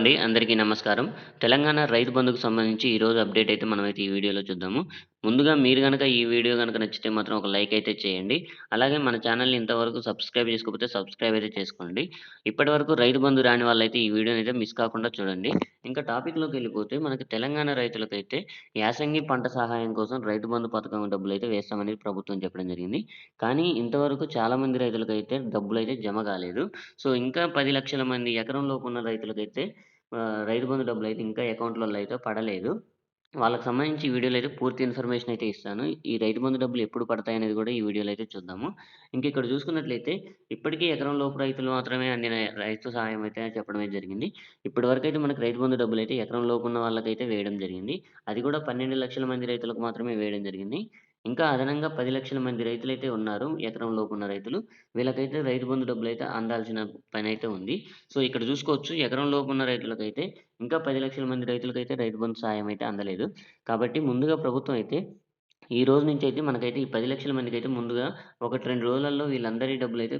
అండి అందరికీ నమస్కారం. తెలంగాణ రైతు బంధుకు సంబంధించి ఈరోజు అప్డేట్ అయితే మనమైతే ఈ వీడియోలో చూద్దాము. ముందుగా మీరు కనుక ఈ వీడియో కనుక నచ్చితే మాత్రం ఒక లైక్ అయితే చేయండి. అలాగే మన ఛానల్ని ఇంతవరకు సబ్స్క్రైబ్ చేసుకోకపోతే సబ్స్క్రైబ్ అయితే చేసుకోండి. ఇప్పటి వరకు రైతు బంధు రాని వాళ్ళైతే ఈ వీడియోని అయితే మిస్ కాకుండా చూడండి. ఇంకా టాపిక్లోకి వెళ్ళిపోతే మనకి తెలంగాణ రైతులకైతే యాసంగి పంట సహాయం కోసం రైతు బంధు పథకం డబ్బులు అయితే వేస్తామని ప్రభుత్వం చెప్పడం జరిగింది. కానీ ఇంతవరకు చాలామంది రైతులకైతే డబ్బులు అయితే జమ కాలేదు. సో ఇంకా పది లక్షల మంది ఎకరం లోపు ఉన్న రైతులకైతే రైతు బంధు డబ్బులు అయితే ఇంకా అకౌంట్లలో అయితే పడలేదు. వాళ్ళకి సంబంధించి వీడియోలో అయితే పూర్తి ఇన్ఫర్మేషన్ అయితే ఇస్తాను. ఈ రైతు బంధు డబ్బులు ఎప్పుడు పడతాయి అనేది కూడా ఈ వీడియోలో అయితే చూద్దాము. ఇంక ఇక్కడ చూసుకున్నట్లయితే ఇప్పటికీ ఎకరం లోపు రైతులు మాత్రమే అందిన రైతు సహాయం అయితే చెప్పడం జరిగింది. ఇప్పటి వరకు అయితే మనకు రైతు బంధు డబ్బులు అయితే ఎకరం లోపు ఉన్న వాళ్ళకైతే వేయడం జరిగింది. అది కూడా పన్నెండు లక్షల మంది రైతులకు మాత్రమే వేయడం జరిగింది. ఇంకా అదనంగా పది లక్షల మంది రైతులు అయితే ఉన్నారు ఎకరం లోపు ఉన్న రైతులు. వీళ్ళకైతే రైతు బంధు డబ్బులు అయితే అందాల్సిన పని అయితే ఉంది. సో ఇక్కడ చూసుకోవచ్చు ఎకరం లోపు ఉన్న రైతులకైతే ఇంకా పది లక్షల మంది రైతులకైతే రైతు బంధు సాయం అయితే అందలేదు. కాబట్టి ముందుగా ప్రభుత్వం అయితే ఈ రోజు నుంచి అయితే మనకైతే ఈ పది లక్షల మందికి అయితే ముందుగా ఒకటి రెండు రోజులలో వీళ్ళందరి డబ్బులు అయితే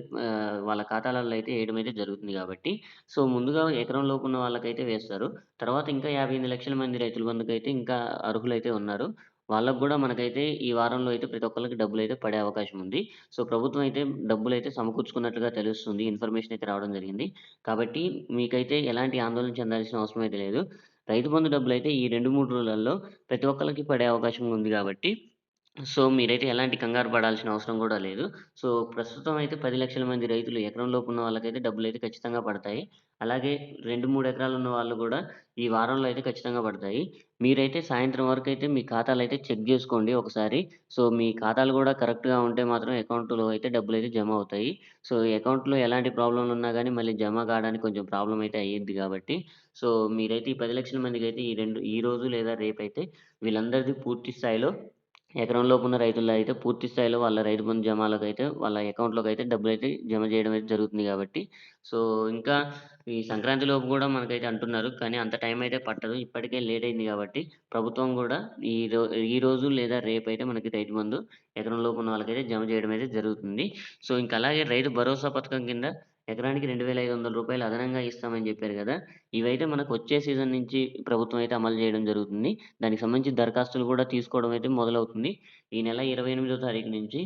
వాళ్ళ ఖాతాలలో అయితే వేయడం అయితే జరుగుతుంది కాబట్టి. సో ముందుగా ఎకరం లోపు ఉన్న వాళ్ళకైతే వేస్తారు. తర్వాత ఇంకా యాభై ఎనిమిది లక్షల మంది రైతుల బంధుకు అయితే ఇంకా అర్హులైతే ఉన్నారు. వాళ్ళకు కూడా మనకైతే ఈ వారంలో అయితే ప్రతి ఒక్కరికి డబ్బులు అయితే పడే అవకాశం ఉంది. సో ప్రభుత్వం అయితే డబ్బులు అయితే సమకూర్చుకున్నట్లుగా తెలుస్తుంది. ఇన్ఫర్మేషన్ అయితే రావడం జరిగింది. కాబట్టి మీకైతే ఎలాంటి ఆందోళన చెందాల్సిన అవసరం అయితే లేదు. రైతు బంధు డబ్బులు అయితే ఈ రెండు మూడు రోజులలో ప్రతి ఒక్కరికి పడే అవకాశం ఉంది కాబట్టి సో మీరైతే ఎలాంటి కంగారు పడాల్సిన అవసరం కూడా లేదు. సో ప్రస్తుతం అయితే పది లక్షల మంది రైతులు ఎకరం లోపు ఉన్న వాళ్ళకైతే డబ్బులు అయితే ఖచ్చితంగా పడతాయి. అలాగే రెండు మూడు ఎకరాలు ఉన్న వాళ్ళు కూడా ఈ వారంలో అయితే ఖచ్చితంగా పడతాయి. మీరైతే సాయంత్రం వరకు అయితే మీ ఖాతాలు అయితే చెక్ చేసుకోండి ఒకసారి. సో మీ ఖాతాలు కూడా కరెక్ట్గా ఉంటే మాత్రం అకౌంట్లో అయితే డబ్బులు అయితే జమ అవుతాయి. సో అకౌంట్లో ఎలాంటి ప్రాబ్లంలు ఉన్నా కానీ మళ్ళీ జమ కావడానికి కొంచెం ప్రాబ్లం అయితే అయ్యిద్ది కాబట్టి. సో మీరైతే ఈ పది లక్షల మందికి అయితే ఈ రెండు ఈ రోజు లేదా రేపు అయితే వీళ్ళందరిది పూర్తి స్థాయిలో ఎకరం లోపు ఉన్న రైతుల్లో అయితే పూర్తి స్థాయిలో వాళ్ళ రైతు బంధు జమాలకు అయితే వాళ్ళ అకౌంట్లోకి అయితే డబ్బులు అయితే జమ చేయడం అయితే జరుగుతుంది కాబట్టి. సో ఇంకా ఈ సంక్రాంతి లోపు కూడా మనకైతే అంటున్నారు కానీ అంత టైం అయితే పట్టదు. ఇప్పటికే లేట్ అయింది కాబట్టి ప్రభుత్వం కూడా ఈ రో ఈ రోజు లేదా రేపు అయితే మనకి రైతు బంధు ఎకరం లోపు ఉన్న వాళ్ళకైతే జమ చేయడం అయితే జరుగుతుంది. సో ఇంకా అలాగే రైతు భరోసా పథకం కింద ఎకరానికి రెండు వేల ఐదు వందల రూపాయలు అదనంగా ఇస్తామని చెప్పారు కదా. ఇవైతే మనకు వచ్చే సీజన్ నుంచి ప్రభుత్వం అయితే అమలు చేయడం జరుగుతుంది. దానికి సంబంధించి దరఖాస్తులు కూడా తీసుకోవడం అయితే మొదలవుతుంది. ఈ నెల ఇరవై ఎనిమిదో తారీఖు నుంచి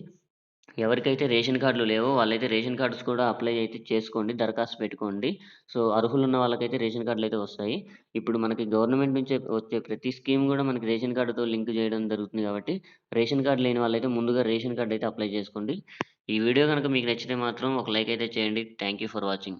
ఎవరికైతే రేషన్ కార్డులు లేవో వాళ్ళైతే రేషన్ కార్డ్స్ కూడా అప్లై అయితే చేసుకోండి దరఖాస్తు పెట్టుకోండి. సో అర్హులు ఉన్న వాళ్ళకైతే రేషన్ కార్డులు అయితే వస్తాయి. ఇప్పుడు మనకి గవర్నమెంట్ నుంచి వచ్చే ప్రతి స్కీమ్ కూడా మనకి రేషన్ కార్డుతో లింక్ చేయడం జరుగుతుంది కాబట్టి రేషన్ కార్డు లేని వాళ్ళైతే ముందుగా రేషన్ కార్డు అయితే అప్లై చేసుకోండి. ఈ వీడియో కనుక మీకు నచ్చితే మాత్రం ఒక లైక్ అయితే చేయండి. Thank you for watching